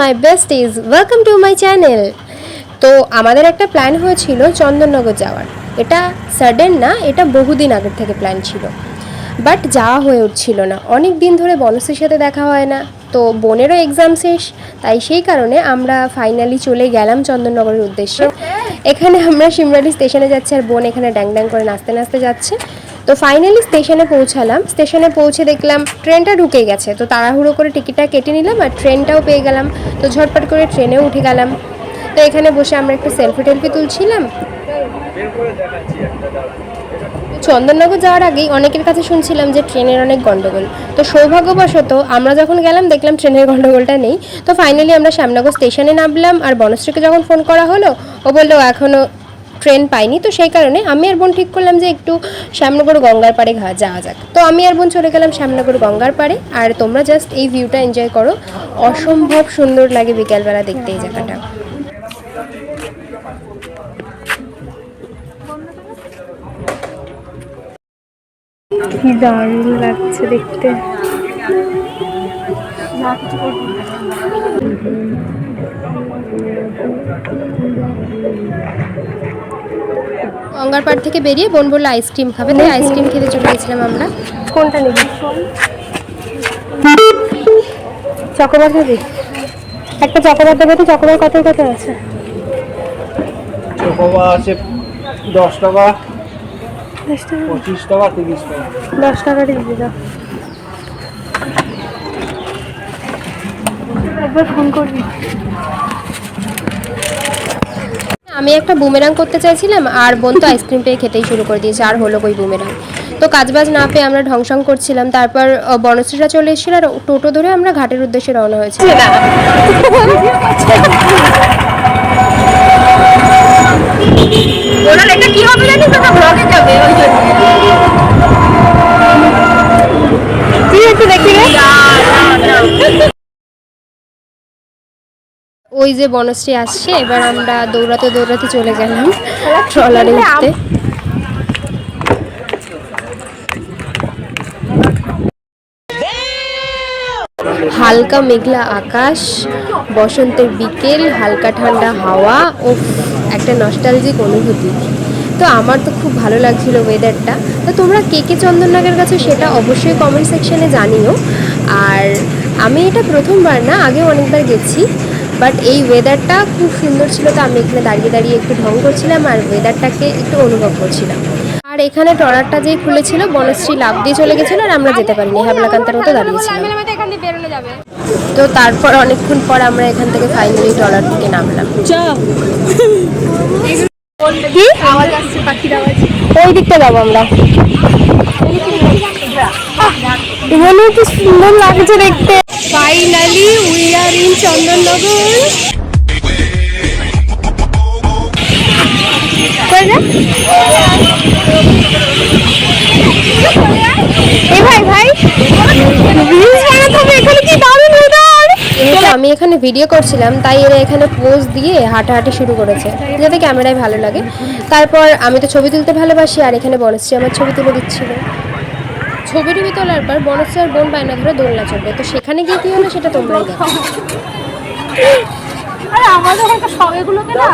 My best is welcome to my channel তো আমাদের একটা প্ল্যান হয়েছিল চন্দননগর যাওয়ার। এটা সাডেন না, এটা বহুদিন আগের থেকে প্ল্যান ছিল। বাট যাওয়া হয়ে উঠছিল না। অনেক দিন ধরে বনসের সাথে দেখা হয় না। তো বোনেরও এক্সাম শেষ, তাই সেই কারণে আমরা ফাইনালি চলে গেলাম চন্দননগরের উদ্দেশ্যে। এখানে আমরা সিমরালি স্টেশনে যাচ্ছি আর বোন এখানে ড্যাং ড্যাং করে নাচতে নাচতে যাচ্ছে। তো ফাইনালি স্টেশনে পৌঁছালাম। স্টেশনে পৌঁছে দেখলাম ট্রেনটা ঢুকে গেছে। তো তাড়াহুড়ো করে টিকিটটা কেটে নিলাম আর ট্রেনটাও পেয়ে গেলাম। তো ঝটপট করে ট্রেনেও উঠে গেলাম। তো এখানে বসে আমরা একটু সেলফি টেলফি তুলছিলাম। চন্দননগর যাওয়ার আগেই অনেকের কাছে শুনছিলাম যে ট্রেনের অনেক গন্ডগোল। তো সৌভাগ্যবশত আমরা যখন গেলাম, দেখলাম ট্রেনের গন্ডগোলটা নেই। তো ফাইনালি আমরা শ্যামনগর স্টেশনে নামলাম আর বনশ্রীকে যখন ফোন করা হলো, ও বলল এখনও ট্রেন পাইনি। তো সেই কারণে আমি আর বোন ঠিক করলাম যে একটু শ্যামনগর গঙ্গার পাড়ে যাওয়া যাক। তো আমি আর বোন চলে গেলাম শ্যামনগর গঙ্গার পাড়ে। আর তোমরা জাস্ট এই ভিউটা এনজয় করো। অসম্ভব সুন্দর লাগে বিকেলবেলা দেখতে এই জায়গাটা। কি দারুণ লাগছে দেখতে। পাড় থেকে বেরিয়ে বোন বলল আইসক্রিম খাবে। তাই আইসক্রিম খেতে চলে গেছিলাম আমরা। কোনটা নিবি? চকোবার খাবি একটা চকোবার দেবে তো চকোবার কত কত আছে? চোকোবা আছে দশ টাকা? পঁচিশ টাকা তিরিশ টাকা। দশ টাকা দিয়ে দিল। একবার ফোন করবি? আমি একটা বুমেরাং করতে চাইছিলাম, আর বোন তো আইসক্রিম পেয়ে খেতেই শুরু করে দিয়েছে, আর হলো কই বুমেরাং তো কাজবাজ না পেয়ে আমরা ঢংসং করছিলাম, তারপর বনশ্রীরা চলে এসেছিল, আর টোটো ধরে আমরা ঘাটের উদ্দেশ্যে রওনা হয়েছি। কি হবে জানিস ওই যে বনশ্রী আসছে, এবার আমরা দৌড়াতে দৌড়াতে চলে গেলাম ট্রলারে উঠতে। হালকা মেঘলা আকাশ, বসন্তের বিকেল, হালকা ঠান্ডা হাওয়া ও একটা নস্টালজিক অনুভূতি। তো আমার তো খুব ভালো লাগছিল ওয়েদারটা তো তোমরা কে কে চন্দননগর কাছে সেটা অবশ্যই কমেন্ট সেকশানে জানিও। আর আমি এটা প্রথমবার না আগে অনেকবার গেছি। বাট এই ওয়েদারটা খুব সুন্দর ছিল তো আমি এখানে দাঁড়িয়ে দাঁড়িয়ে একটু ঢং করছিলাম আর ওয়েদারটাকে একটু অনুভব করছিলাম। আর এখানে ট্রলারটা যেই খুলেছিল বনশ্রী লাভ দিয়ে চলে গেছিল আর আমরা যেতে পারিনি হাবলাকান্তার মতো দাঁড়িয়েছিলাম। তো তারপর অনেকক্ষণ পর আমরা এখান থেকে ফাইনালি ট্রলার থেকে নামলাম কি? আওয়াজ আসছে পাখির আওয়াজ ওই দিকটা যাব আমরা। এখানে কি সুন্দর লাগছে দেখতে। Finally we are in Chandannagar ভাই আমি এখানে ভিডিও করছিলাম তাই এরা এখানে পোজ দিয়ে হাঁটাহাঁটি শুরু করেছে যাতে ক্যামেরায় ভালো লাগে। তারপর আমি তো ছবি তুলতে ভালোবাসি আর এখানে বনশ্রী আমার ছবি তুলে দিচ্ছিল। ছবি টবি তোলার পর বনশ্রী আর বোন বায়না ধরে দোলনা চলবে তো সেখানে গিয়ে কি হলো সেটা তোমরাই দেখো। আরে আমাদের একটা সব এগুলোকে না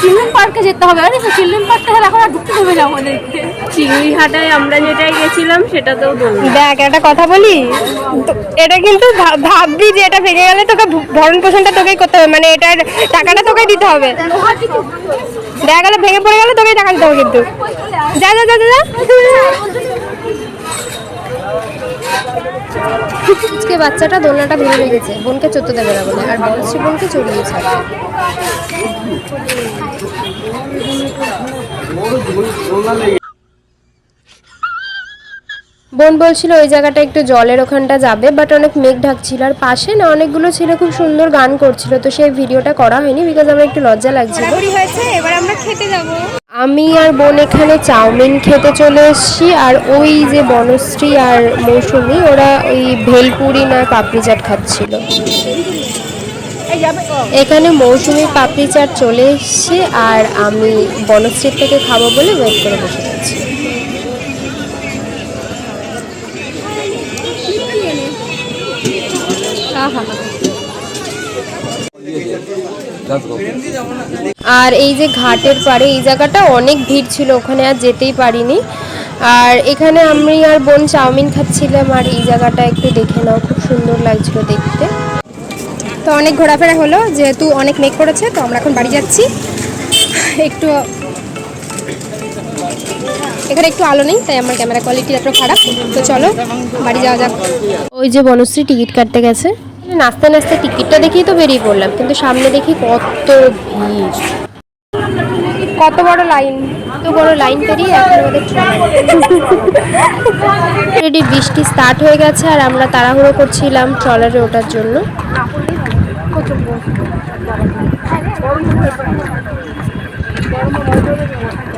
চিলড্রেন পার্কে যেতে হবে। আরে চিলড্রেন পার্কটা এখন আর ঢুকতে দেবে না আমাদেরকে। চিংড়িহাটায় আমরা যেটাই গেছিলাম সেটাতেও দোল দেখ একটা কথা বলি? তো- এটা কিন্তু ভাব- ভাববি যে এটা ভেঙে গেলে তোকে ভরণ পোষণটা তোকেই করতে হবে। মানে এটার টাকাটা তোকেই দিতে হবে। দেখা গেলে ভেঙে পড়ে গেলে তোকেই টাকা দিতে হবে কিন্তু। যা যা যা যা, আজকে বাচ্চাটা দোলনাটা ভেঙে রেখেছে। বোনকে চোদ্দ দেবে না বলে। আর বলছি বোনকে চড়িয়েছে বোন বলছিল ওই জায়গাটা একটু জলের ওখানটা যাবে বাট অনেক মেঘ ঢাকছিল। আর পাশে না অনেকগুলো ছেলে খুব সুন্দর গান করছিল তো সেই ভিডিওটা করা হয়নি বিকজ আমার একটু লজ্জা লাগছিল হয়েছে এবার আমরা খেতে যাব। আমি আর বোন এখানে চাউমিন খেতে চলে এসেছি আর ওই যে বনশ্রী আর মৌসুমি ওরা ওই ভেলপুরি না পাপড়ি চাট খাচ্ছিল। এখানে মৌসুমি পাপড়ি চাট চলে এসছে আর আমি বনশ্রীর থেকে খাব বলে ওয়েট করে বসে আছি। আর এই যে ঘাটের পাড়ে, এই জায়গাটা অনেক ভিড় ছিল, ওখানে আর যেতেই পারিনি। আর এখানে আমি আর বোন চাউমিন খাচ্ছিলাম, আর এই জায়গাটা একটু দেখে নাও, খুব সুন্দর লাগছিল দেখতে। তো অনেক ঘোরাফেরা হলো, যেহেতু অনেক মেঘ করেছে, তো আমরা এখন বাড়ি যাচ্ছি। একটু এখানে একটু আলো নেই, তাই আমার ক্যামেরা কোয়ালিটি এত খারাপ। তো চলো, বাড়ি যাওয়া যাক। ওই যে বনশ্রী টিকিট কাটতে গেছে। নাচতে নাচতে টিকিটটা দেখেই তো বেরিয়ে পড়লাম কিন্তু সামনে দেখি কত ভিড়। কত বড় লাইন? কত বড় লাইন পেরিয়ে এখন আমাদের অলরেডি বৃষ্টি স্টার্ট হয়ে গেছে আর আমরা তাড়াহুড়ো করছিলাম ট্রলারে ওঠার জন্য।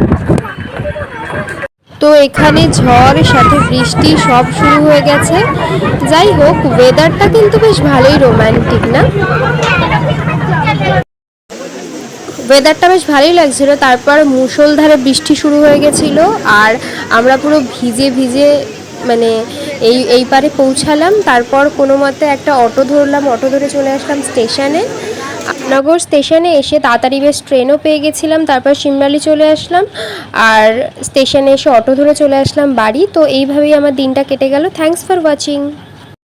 তো এখানে ঝড়, সাথে বৃষ্টি সব শুরু হয়ে গেছে। যাই হোক ওয়েদারটা কিন্তু বেশ ভালোই রোমান্টিক না? ওয়েদারটা বেশ ভালোই লাগছিল। তারপর মুষলধারে বৃষ্টি শুরু হয়ে গেছিল আর আমরা পুরো ভিজে ভিজে মানে এই এই পারে পৌঁছালাম। তারপর কোনো মতে একটা অটো ধরলাম, অটো ধরে চলে আসলাম স্টেশনে। নগর স্টেশনে এসে তাড়াতাড়ি বেশ ট্রেনও পেয়ে গেছিলাম, তারপর সিমরালি চলে আসলাম আর স্টেশনে এসে অটো ধরে চলে আসলাম বাড়ি। তো এইভাবেই আমার দিনটা কেটে গেল। Thanks for watching